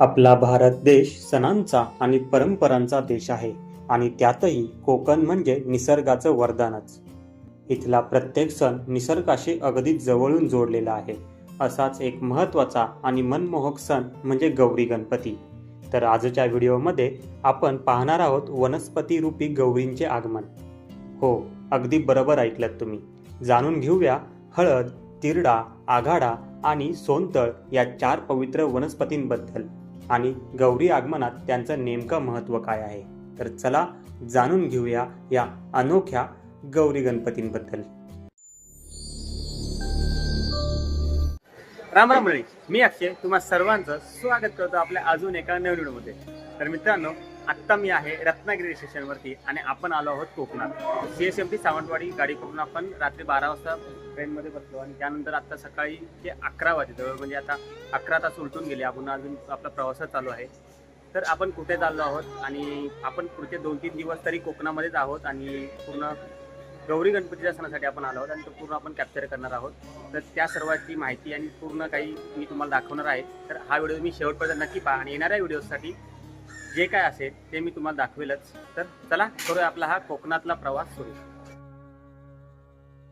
आपला भारत देश सणांचा आणि परंपरांचा देश आहे आणि त्यातही कोकण म्हणजे निसर्गाचं वरदानच. इथला प्रत्येक सण निसर्गाशी अगदी जवळून जोडलेला आहे. असाच एक महत्त्वाचा आणि मनमोहक सण म्हणजे गौरी गणपती. तर आजच्या व्हिडिओमध्ये आपण पाहणार आहोत वनस्पती रूपी गौरींचे आगमन. हो अगदी बरोबर ऐकलं तुम्ही. जाणून घेऊया हळद तिरडा आघाडा आणि सोनतळ या चार पवित्र वनस्पतींबद्दल. आणि गौरी आगमनात त्यांचं नेमकं महत्त्व काय आहे? तर चला जाणून घेऊया या अनोख्या गौरी गणपतींबद्दल. राम राम मंडळी मी अक्षय. तुम्हा सर्वांचं स्वागत करतो आपल्या अजून एका नवीन व्हिडिओमध्ये. तर मित्रांनो आत्ता मी आहे रत्नागिरी स्टेशनवरती आणि आपण आलो आहोत कोकणात. C S M T Sawantwadi गाडी करून आपण रात्री बारा वाजता ट्रेनमध्ये बसलो आणि त्यानंतर आता सकाळी ते अकरा वाजे जवळ म्हणजे आता अकरा तास उलटून गेले. आपण अजून आपला प्रवास चालू आहे. तर आपण कुठे चाललो आहोत? आणि आपण पुढचे दोन तीन दिवस तरी कोकणामध्येच आहोत आणि पूर्ण गौरी गणपतीच्या सणासाठी आपण आलो आहोत आणि तो पूर्ण आपण कॅप्चर करणार आहोत. तर त्या सर्वाची माहिती आणि पूर्ण काही मी तुम्हाला दाखवणार आहे. तर हा व्हिडिओ मी शेवटपर्यंत नक्की पहा आणि येणाऱ्या व्हिडिओसाठी जे काय असेल ते मी तुम्हाला दाखवेलच. तर चला करूया आपला हा कोकणातला प्रवास सुरू.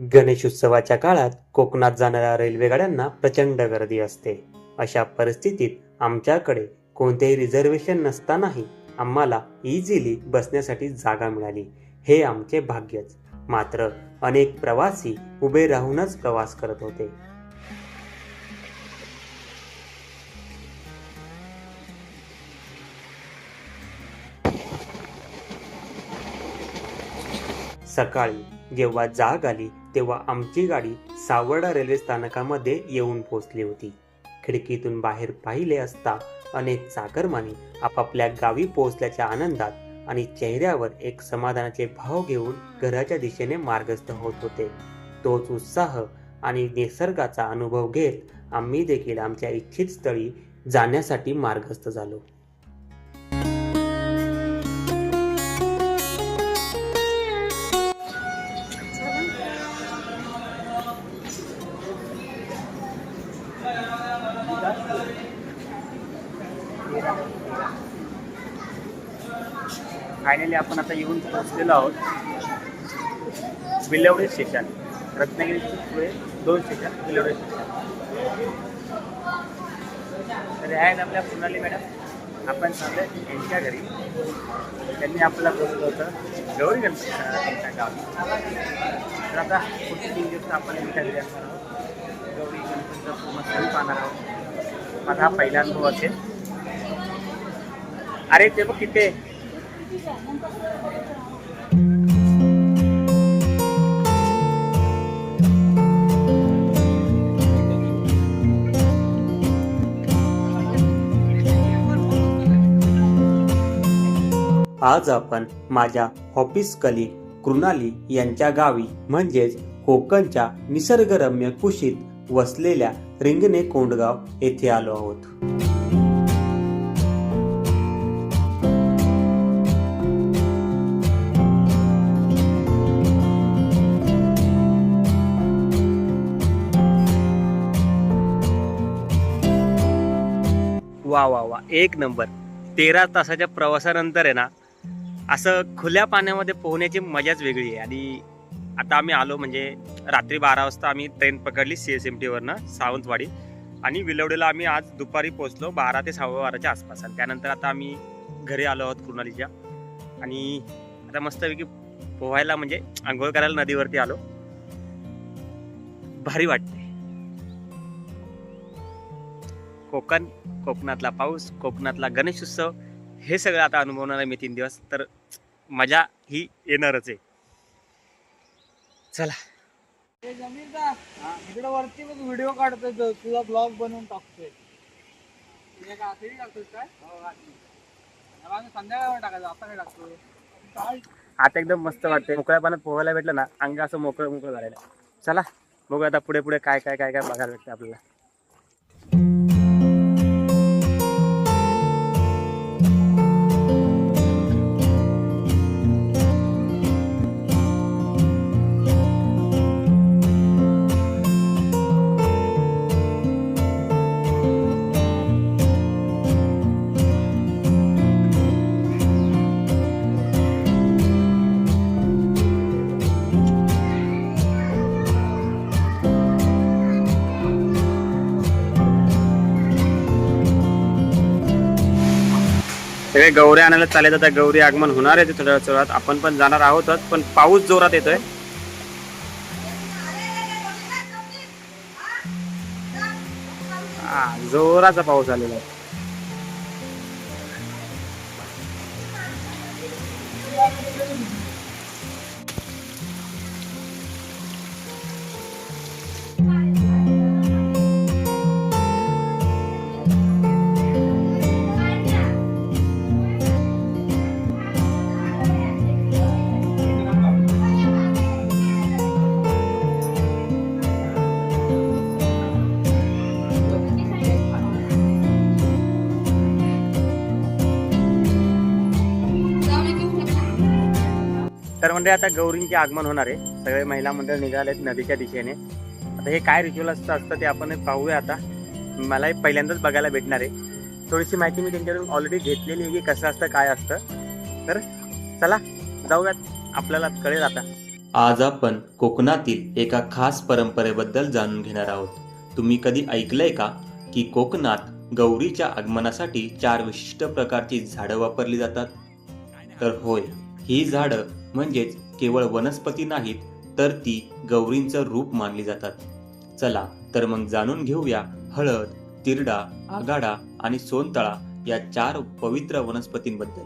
गणेशोत्सवाच्या काळात कोकणात जाणाऱ्या रेल्वेगाड्यांना प्रचंड गर्दी असते. अशा परिस्थितीत आमच्याकडे कोणतेही रिझर्वेशन नसतानाही आम्हाला इझिली बसण्यासाठी जागा मिळाली. हे आमचे भाग्यच. मात्र अनेक प्रवासी उभे राहूनच प्रवास करत होते. सकाळी जेव्हा जाग आली तेव्हा आमची गाडी सावर्डा रेल्वे स्थानकामध्ये येऊन पोहोचली होती. खिडकीतून बाहेर पाहिले असता अनेक चाकरमानी आपापल्या गावी पोहोचल्याच्या आनंदात आणि चेहऱ्यावर एक समाधानाचे भाव घेऊन घराच्या दिशेने मार्गस्थ होत होते. तोच उत्साह आणि निसर्गाचा अनुभव घेत आम्ही देखील आमच्या इच्छित स्थळी जाण्यासाठी मार्गस्थ झालो. फायनली आपण आता येऊन पोहोचलेलो आहोत. विलवडे स्टेशन. रत्नागिरीची पुढे दोन स्टेशन विलवडे स्टेशन. तर ह्या आहेत आपल्या पुनाली मॅडम. आपण चाललो यांच्या घरी. त्यांनी आपल्याला बोलवलं होतं गौरी गणपती त्यांच्या गावी तर आता पुढचे तीन दिवस आपण यांच्या घरी असणार आहोत. गौरी गणपतीचा पूर्ण सण पाहणार आहोत. माझा हा पहिला अनुभव असेल. अरे ते बघ किती आज आपण माझ्या ऑफिस कली कृणाली यांच्या गावी म्हणजेच कोकणच्या निसर्गरम्य कुशीत वसलेल्या रिंगणे कोंडगाव येथे आलो आहोत. वा वा वा. एक नंबर. तेरा तासाच्या प्रवासानंतर आहे ना असं खुल्या पाण्यामध्ये पोहण्याची मजाच वेगळी आहे. आणि आता आम्ही आलो म्हणजे रात्री बारा वाजता आम्ही ट्रेन पकडली सी एस एम टीवरनं सावंतवाडी. आणि विलवडीला आम्ही आज दुपारी पोहोचलो बारा ते सहाव्या बाराच्या आसपास. आणि त्यानंतर आता आम्ही घरी आलो आहोत कृणालीच्या आणि आता मस्तपैकी पोहायला म्हणजे आंघोळ करायला नदीवरती आलो. भारी वाटते कोकण कोकणातला पाऊस कोकणातला गणेशोत्सव हे सगळं आता अनुभवणार आहे मी तीन दिवस तर मजा ही येणारच आहे. चला. इकडे वरती बघ व्हिडिओ काढतोय तो, तुझा ब्लॉग बनवून टाकतोय. हो आता एकदम मस्त वाटते मोकळ्या पाण्यात पोहायला भेटलं ना अंग असं मोकळं मोकळं झालेलं. चला बघू आता पुढे पुढे काय काय काय काय बघायला भेटतं आपल्याला. सगळे गौरी आणायला चालेल आता गौरी आगमन होणार आहे थोड्या वेळात आपण पण जाणार आहोतच पण पाऊस जोरात येतोय. हा, जोराचा पाऊस आलेला आहे. तर आता गौरींचे आगमन होणार आहे. सगळे महिला मंडळ आहेत नदीच्या दिशेने. आता हे काय रिच्युअल असतं असतं ते आपण पाहूया आता. मलाही पहिल्यांदाच बघायला भेटणार आहे. थोडीशी माहिती मी त्यांच्याकडून ऑलरेडी घेतलेली आहे की कसं असतं काय असतं. तर चला जाऊयात. आपल्याला कळेल आता. आज आपण कोकणातील एका खास परंपरेबद्दल जाणून घेणार आहोत. तुम्ही कधी ऐकलंय का की कोकणात गौरीच्या आगमनासाठी चार विशिष्ट प्रकारची झाडं वापरली जातात? तर होय ही झाडं म्हणजेच केवळ वनस्पती नाहीत तर ती गौरींचं रूप मानली जातात. चला तर मग जाणून घेऊया हळद तिरडा आगाडा आणि सोनतळा या चार पवित्र वनस्पतींबद्दल.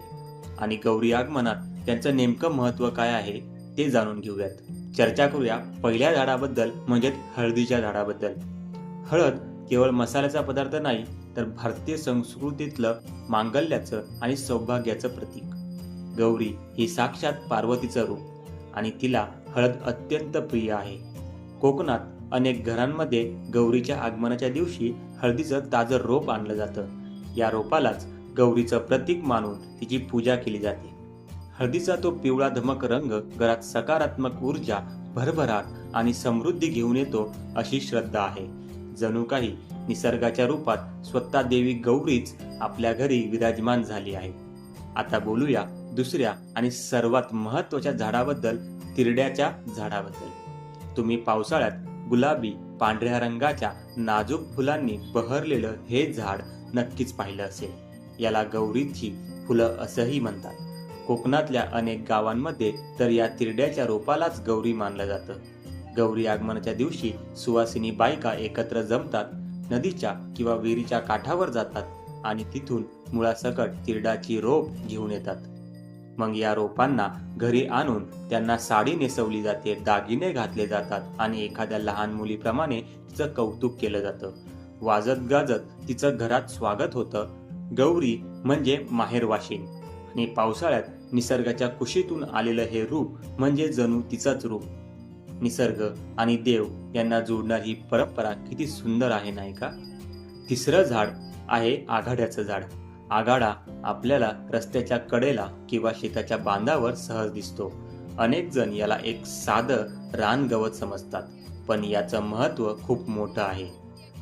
आणि गौरी आगमनात त्यांचं नेमकं महत्त्व काय आहे ते जाणून घेऊयात. चर्चा करूया पहिल्या झाडाबद्दल म्हणजेच हळदीच्या झाडाबद्दल. हळद केवळ मसाल्याचा पदार्थ नाही तर भारतीय संस्कृतीतलं मांगल्याचं आणि सौभाग्याचं प्रतीक. गौरी ही साक्षात पार्वतीचं रूप आणि तिला हळद अत्यंत प्रिय आहे. कोकणात अनेक घरांमध्ये गौरीच्या आगमनाच्या दिवशी हळदीचं ताजं रोप आणलं जातं. या रोपालाच गौरीचं प्रतीक मानून तिची पूजा केली जाते. हळदीचा तो पिवळा धमक रंग घरात सकारात्मक ऊर्जा भरभराट आणि समृद्धी घेऊन येतो अशी श्रद्धा आहे. जणू काही निसर्गाच्या रूपात स्वतः देवी गौरीच आपल्या घरी विराजमान झाली आहे. आता बोलूया दुसऱ्या आणि सर्वात महत्त्वाच्या झाडाबद्दल तिरड्याच्या झाडाबद्दल. तुम्ही पावसाळ्यात गुलाबी पांढऱ्या रंगाच्या नाजूक फुलांनी बहरलेलं हे झाड नक्कीच पाहिलं असेल. याला गौरीची फुलं असंही म्हणतात. कोकणातल्या अनेक गावांमध्ये तर या तिरड्याच्या रोपालाच गौरी मानलं जातं. गौरी आगमनाच्या दिवशी सुवासिनी बायका एकत्र जमतात नदीच्या किंवा विहिरीच्या काठावर जातात आणि तिथून मुळासकट तिरडाची रोप घेऊन येतात. मग या रोपांना घरी आणून त्यांना साडी नेसवली जाते दागिने घातले जातात आणि एखाद्या लहान मुलीप्रमाणे तिचं कौतुक केलं जातं. वाजत गाजत तिचं घरात स्वागत होतं. गौरी म्हणजे माहेरवाशीन आणि पावसाळ्यात निसर्गाच्या कुशीतून आलेलं हे रूप म्हणजे जणू तिचंच रूप. निसर्ग आणि देव यांना जोडणारी ही परंपरा किती सुंदर आहे नाही का? तिसरं झाड आहे आघाड्याचं झाड. आगाडा आपल्याला रस्त्याच्या कडेला किंवा शेताच्या बांधावर सहज दिसतो. अनेक जण याला एक साधं रान गवत समजतात पण याचं महत्त्व खूप मोठं आहे.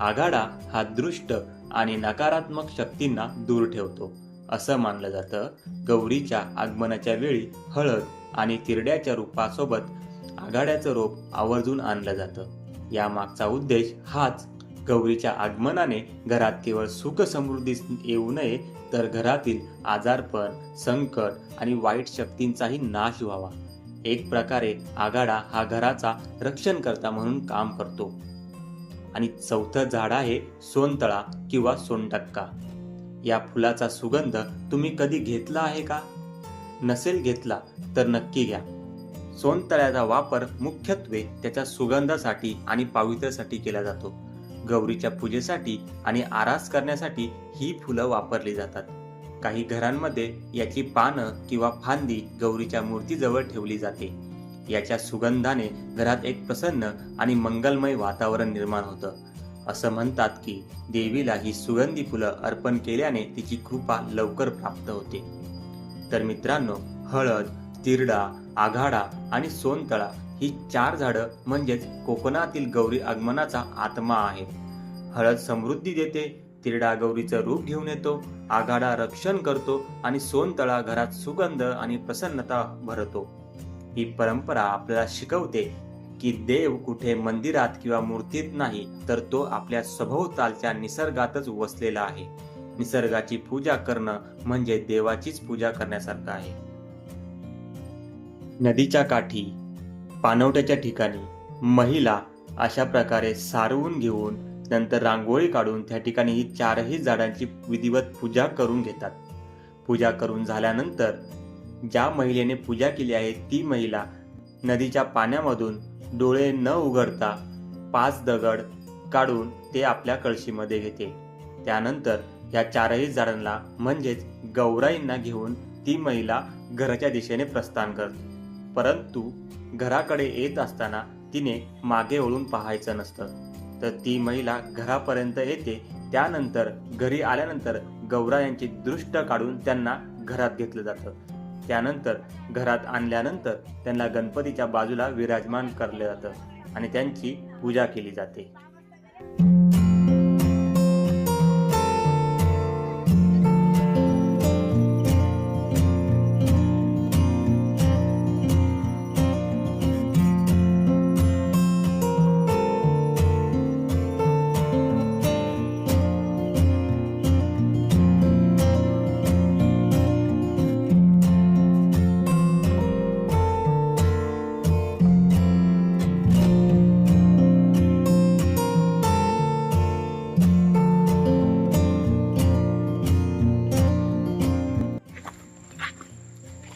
आघाडा हा दृष्ट आणि नकारात्मक शक्तींना दूर ठेवतो. असं मानलं जातं. गौरीच्या आगमनाच्या वेळी हळद आणि तिरड्याच्या रूपासोबत आघाड्याचं रोप आवर्जून आणलं जातं. या मागचा उद्देश हाच. गौरीच्या आगमनाने घरात केवळ सुख समृद्धी येऊ नये तर घरातील आजारपण संकट आणि वाईट शक्तींचाही नाश व्हावा. एक प्रकारे आघाडा हा घराचा रक्षणकर्ता म्हणून काम करतो. आणि चौथं झाड आहे सोनतळा किंवा सोनटक्का. या फुलाचा सुगंध तुम्ही कधी घेतला आहे का? नसेल घेतला तर नक्की घ्या. सोनतळ्याचा वापर मुख्यत्वे त्याच्या सुगंधासाठी आणि पावित्र्यासाठी केला जातो. गौरीच्या पूजेसाठी आणि आरास करण्यासाठी ही फुलं वापरली जातात. काही घरांमध्ये याची पानं किंवा फांदी गौरीच्या मूर्तीजवळ ठेवली जाते. याच्या सुगंधाने घरात एक प्रसन्न आणि मंगलमय वातावरण निर्माण होतं. असं म्हणतात की देवीला ही सुगंधी फुलं अर्पण केल्याने तिची कृपा लवकर प्राप्त होते. तर मित्रांनो हळद तिरडा आघाडा आणि सोनतळा ही चार झाडं म्हणजेच कोकणातील गौरी आगमनाचा आत्मा आहे. हळद समृद्धी देते तिरडा गौरीचं रूप घेऊन येतो आघाडा रक्षण करतो आणि सोनतळा घरात सुगंध आणि प्रसन्नता भरतो. ही परंपरा आपल्याला शिकवते की देव कुठे मंदिरात किंवा मूर्तीत नाही तर तो आपल्या सभोवतालच्या निसर्गातच वसलेला आहे. निसर्गाची पूजा करणं म्हणजे देवाचीच पूजा करण्यासारखं आहे. नदीच्या काठी पानवट्याच्या ठिकाणी महिला अशा प्रकारे सारवून घेऊन नंतर रांगोळी काढून त्या ठिकाणी ही चारही झाडांची विधिवत पूजा करून घेतात. पूजा करून झाल्यानंतर ज्या महिलेने पूजा केली आहे ती महिला नदीच्या पाण्यामधून डोळे न उघडता पाच दगड काढून ते आपल्या कळशीमध्ये घेते. त्यानंतर या चारही झाडांना म्हणजेच गौराईंना घेऊन ती महिला घराच्या दिशेने प्रस्थान करते. परंतु घराकडे येत असताना तिने मागे वळून पाहायचं नसतं. तर ती महिला घरापर्यंत येते त्यानंतर घरी आल्यानंतर गौरायांची दृष्ट काढून त्यांना घरात घेतलं जातं. त्यानंतर घरात आणल्यानंतर त्यांना गणपतीच्या बाजूला विराजमान करलं जातं आणि त्यांची पूजा केली जाते.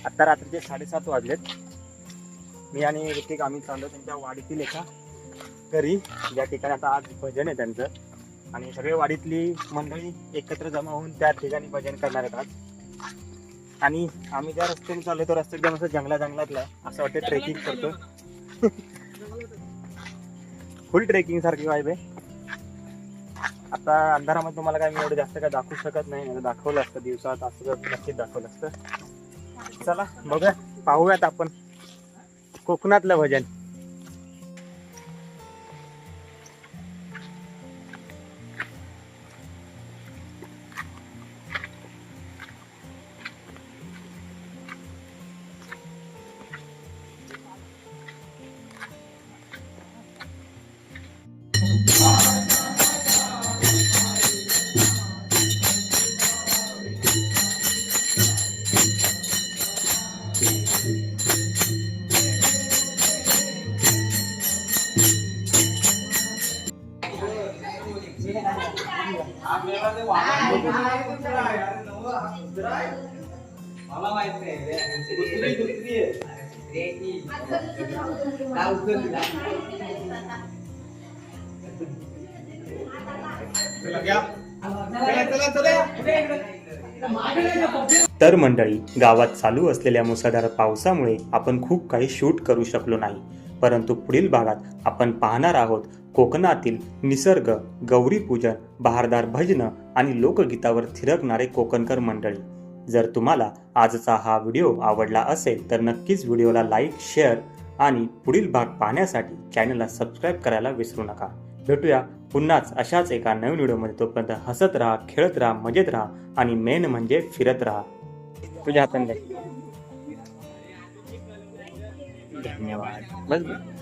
आता रात्रीचे साडेसात वाजलेत. मी आणि ऋतिक आम्ही चाललो त्यांच्या वाडीतील एका घरी. ज्या ठिकाणी आता आज भजन आहे त्यांचं. आणि सगळे वाडीतली मंडळी एकत्र जमा होऊन त्या ठिकाणी भजन करणार आहेत आज. आणि आम्ही ज्या रस्त्याने चाललो तो रस्ता एकदम असं जंगला जंगलातला आहे. असं वाटतं ट्रेकिंग करतो फुल ट्रेकिंग सारखी वाईब आहे. आता अंधारामध्ये तुम्हाला काय मी एवढं जास्त काय दाखवू शकत नाही. दाखवलं असतं दिवसात. असं नक्कीच दाखवलं असतं. चला बघूया. पाहूयात आपण. कोकणातलं भजन. तर मंडळी गावात चालू असलेल्या मुसळधार पावसामुळे आपण खूप काही शूट करू शकलो नाही. परंतु पुढील भागात आपण पाहणार आहोत कोकणातील निसर्ग गौरी पूजन बहारदार भजनं आणि लोकगीतावर थिरकणारे कोकणकर मंडळी. जर तुम्हाला आजचा हा व्हिडिओ आवडला असेल तर नक्कीच व्हिडिओला लाईक शेअर आणि पुढील भाग पाहण्यासाठी चॅनलला सबस्क्राईब करायला विसरू नका. भेटूया पुन्हाच अशाच एका नवीन व्हिडिओमध्ये. तोपर्यंत हसत राहा खेळत राहा मजेत राहा आणि मेन म्हणजे फिरत राहा. तुझ्या हाताने धन्यवाद. बस.